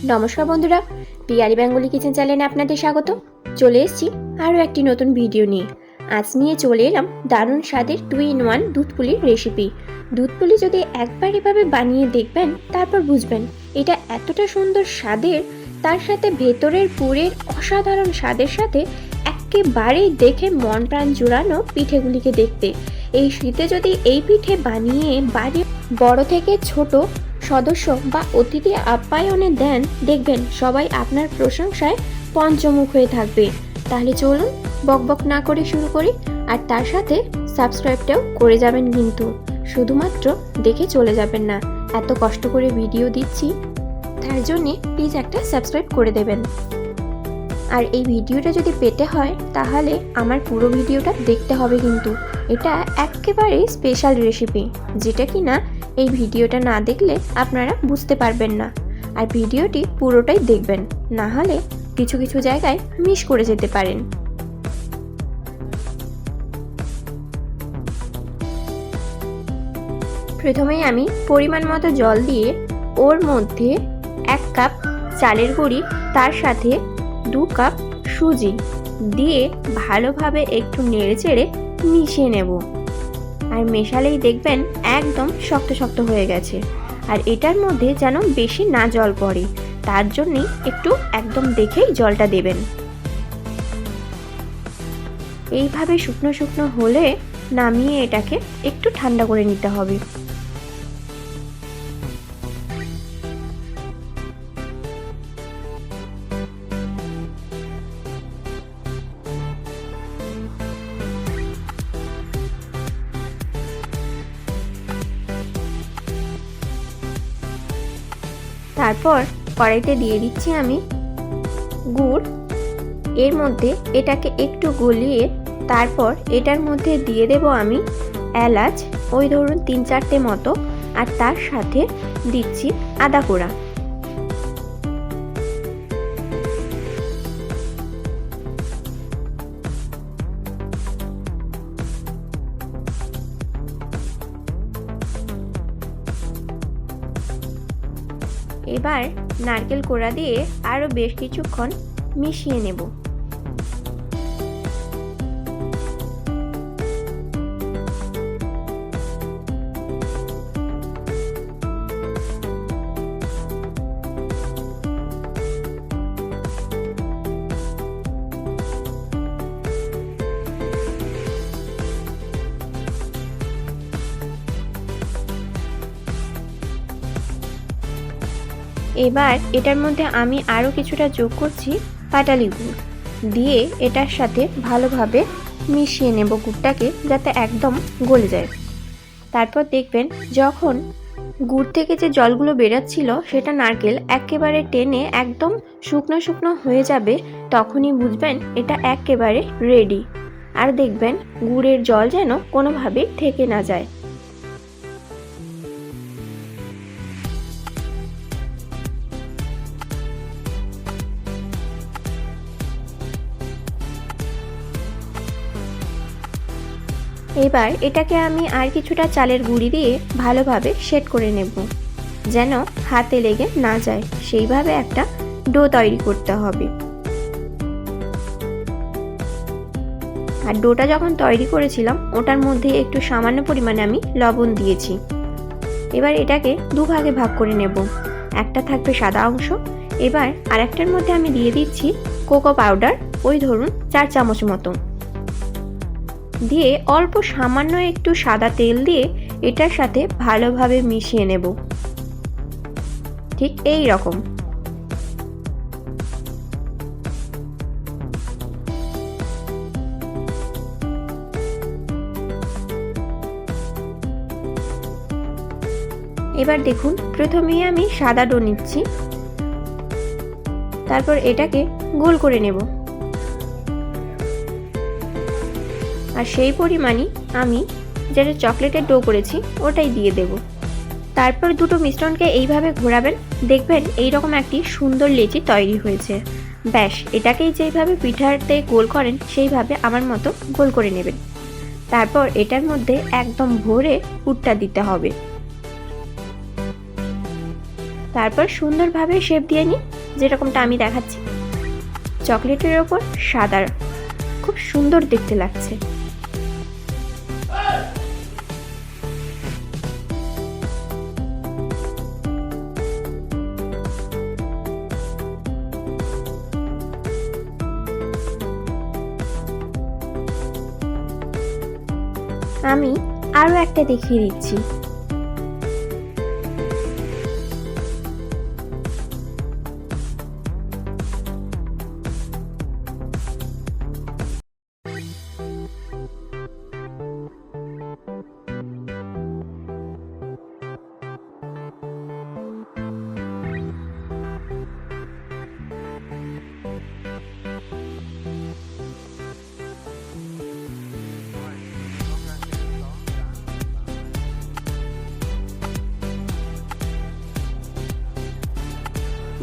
নমস্কার বন্ধুরা Piyari Bengali kitchen চ্যানেলে আপনাদের স্বাগত। চলে এসেছি আরও একটি নতুন ভিডিও নিয়ে। আজ নিয়ে চলে এলাম দারুণ স্বাদের টু ইন ওয়ান দুধ পুলির রেসিপি। দুধ পুলি যদি একবার এভাবে বানিয়ে দেখবেন, তারপর বুঝবেন এটা এতটা সুন্দর স্বাদের, তার সাথে ভেতরের পুরের অসাধারণ স্বাদের সাথে একেবারেই দেখে মন প্রাণ জুড়ানো পিঠেগুলিকে দেখতে। এই শীতে যদি এই পিঠে বানিয়ে বাড়ি বড় থেকে ছোট সদস্য বা অতিথি আপ্যায়নে দেন, দেখবেন সবাই আপনার প্রশংসায় পঞ্চমুখ হয়ে থাকবে। তাহলে চলুন বকবক না করে শুরু করি, আর তার সাথে সাবস্ক্রাইবটাও করে যাবেন কিন্তু। শুধুমাত্র দেখে চলে যাবেন না, এত কষ্ট করে ভিডিও দিচ্ছি, তার জন্যে প্লিজ একটা সাবস্ক্রাইব করে দেবেন। আর এই ভিডিওটা যদি পেতে হয়, তাহলে আমার পুরো ভিডিওটা দেখতে হবে কিন্তু। এটা একেবারে স্পেশাল রেসিপি যেটা কি না এই ভিডিওটা না দেখলে আপনারা বুঝতে পারবেন না। আর ভিডিওটি পুরোটাই দেখবেন, না হলে কিছু কিছু জায়গায় মিস করে যেতে পারেন। প্রথমেই আমি পরিমাণ মতো জল দিয়ে ওর মধ্যে এক কাপ চালের গুঁড়ি, তার সাথে দু কাপ সুজি দিয়ে ভালোভাবে একটু নেড়ে চেড়ে মিশিয়ে নেব। আর মেশালেই দেখবেন একদম শক্ত শক্ত হয়ে গেছে। আর এটার মধ্যে যেন বেশি না জল পড়ে, তার জন্যই একটু একদম দেখেই জলটা দেবেন। এইভাবে শুকনো শুকনো হলে নামিয়ে এটাকে একটু ঠান্ডা করে নিতে হবে। তারপর কড়াইতে দিয়ে দিচ্ছি আমি গুড়। এর মধ্যে এটাকে একটু গলিয়ে তারপর এটার মধ্যে দিয়ে দেব আমি এলাচ। ওই ধরুন তিন চারটে মতো। আর তার সাথে দিচ্ছি আদা কোড়া। এবার নারকেল কোড়া দিয়ে আরও বেশ কিছুক্ষণ মিশিয়ে নেব। এবার এটার মধ্যে আমি আরও কিছুটা যোগ করছি পাটালি গুড়। দিয়ে এটার সাথে ভালোভাবে মিশিয়ে নেব গুড়টাকে যাতে একদম গলে যায়। তারপর দেখবেন যখন গুড় থেকে যে জলগুলো বেরাচ্ছিল, সেটা নারকেল একেবারে টেনে একদম শুকনো শুকনো হয়ে যাবে, তখনই বুঝবেন এটা একেবারে রেডি আর দেখবেন গুড়ের জল যেন কোনোভাবে থেকে না যায়। এবার এটাকে আমি আর কিছুটা চালের গুঁড়ি দিয়ে ভালোভাবে সেট করে নেব, যেন হাতে লেগে না যায়। সেইভাবে একটা ডো তৈরি করতে হবে। আর ডোটা যখন তৈরি করেছিলাম, ওটার মধ্যে একটু সামান্য পরিমাণে আমি লবণ দিয়েছি। এবার এটাকে দুভাগে ভাগ করে নেব। একটা থাকবে সাদা অংশ। এবার আরেকটার মধ্যে আমি দিয়ে দিচ্ছি কোকো পাউডার। ওই ধরুন চার চামচ মতো। দিয়ে অল্প সামান্য একটু সাদা তেল দিয়ে এটার সাথে ভালোভাবে মিশিয়ে নেব। ঠিক এই রকম। এবার দেখুন প্রথমে আমি সাদা ডো নিচ্ছি। তারপর এটাকে গোল করে নেব। আর সেই পরিমাণই আমি যেটা চকলেটের ডো করেছি, ওটাই দিয়ে দেব। তারপর দুটো মিশ্রণকে এইভাবে ঘোরাবেন, দেখবেন এই রকম একটি সুন্দর লেচি তৈরি হয়েছে। ব্যাস, এটাকেই যেইভাবে পিঠাতে গোল করেন, সেইভাবে আমার মতো গোল করে নেবেন। তারপর এটার মধ্যে একদম ভরে পুরটা দিতে হবে। তারপর সুন্দরভাবে শেপ দিয়ে নিই যেরকমটা আমি দেখাচ্ছি। চকলেটের ওপর সাদা, খুব সুন্দর দেখতে লাগছে। আমি আরও একটা দেখিয়ে দিচ্ছি।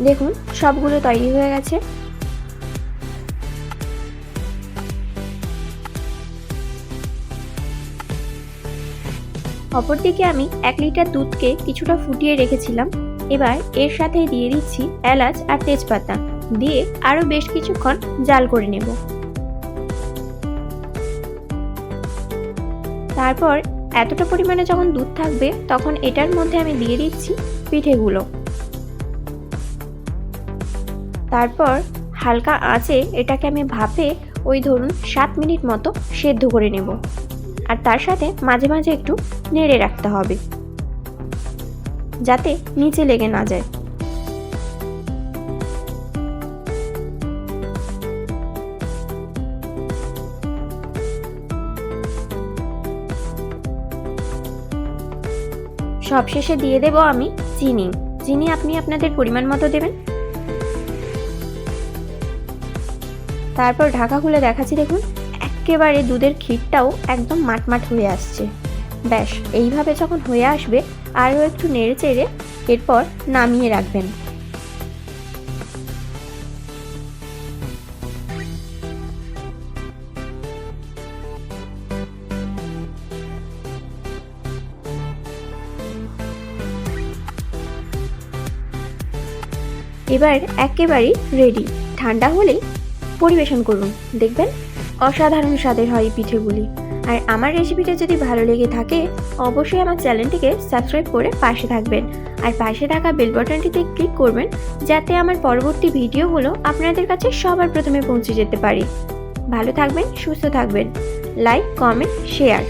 দেখুন, সবগুলো তৈরি হয়ে গেছে। অপরদিকে আমি এক লিটার দুধকে কিছুটা ফুটিয়ে রেখেছিলাম। এবার এর সাথে দিয়ে দিচ্ছি এলাচ আর তেজপাতা। দিয়ে আরও বেশ কিছুক্ষণ জাল করে নেব। তারপর এতটা পরিমাণে যখন দুধ থাকবে, তখন এটার মধ্যে আমি দিয়ে দিচ্ছি পিঠেগুলো। তারপর হালকা আঁচে এটাকে আমি ভাপে ওই ধরুন সাত মিনিট মতো সেদ্ধ করে নেব। আর তার সাথে মাঝে মাঝে একটু নেড়ে রাখতে হবে। যাতে নিচে লেগে না যায়। সবশেষে দিয়ে দেব আমি চিনি। চিনি আপনি আপনাদের পরিমাণ মতো দেবেন। তারপর ঢাকা খুলে দেখাচ্ছি, দেখুন। একেবারে দুধের ক্ষীরটাও একদম মাটমাট হয়ে আসছে। ব্যাস, এইভাবে যখন হয়ে আসবে, আরও একটু নেড়ে চেড়ে এরপর নামিয়ে রাখবেন। এবার একেবারেই রেডি ঠান্ডা হলেই পরিবেশন করুন। দেখবেন, অসাধারণ স্বাদের হয় এই পিঠেগুলি। আর আমার রেসিপিটা যদি ভালো লেগে থাকে, অবশ্যই আমার চ্যানেলটিকে সাবস্ক্রাইব করে পাশে থাকবেন। আর পাশে থাকা বেল বাটনটিতে ক্লিক করবেন, যাতে আমার পরবর্তী ভিডিওগুলো আপনাদের কাছে সবার প্রথমে পৌঁছে যেতে পারে। ভালো থাকবেন, সুস্থ থাকবেন। Like comment share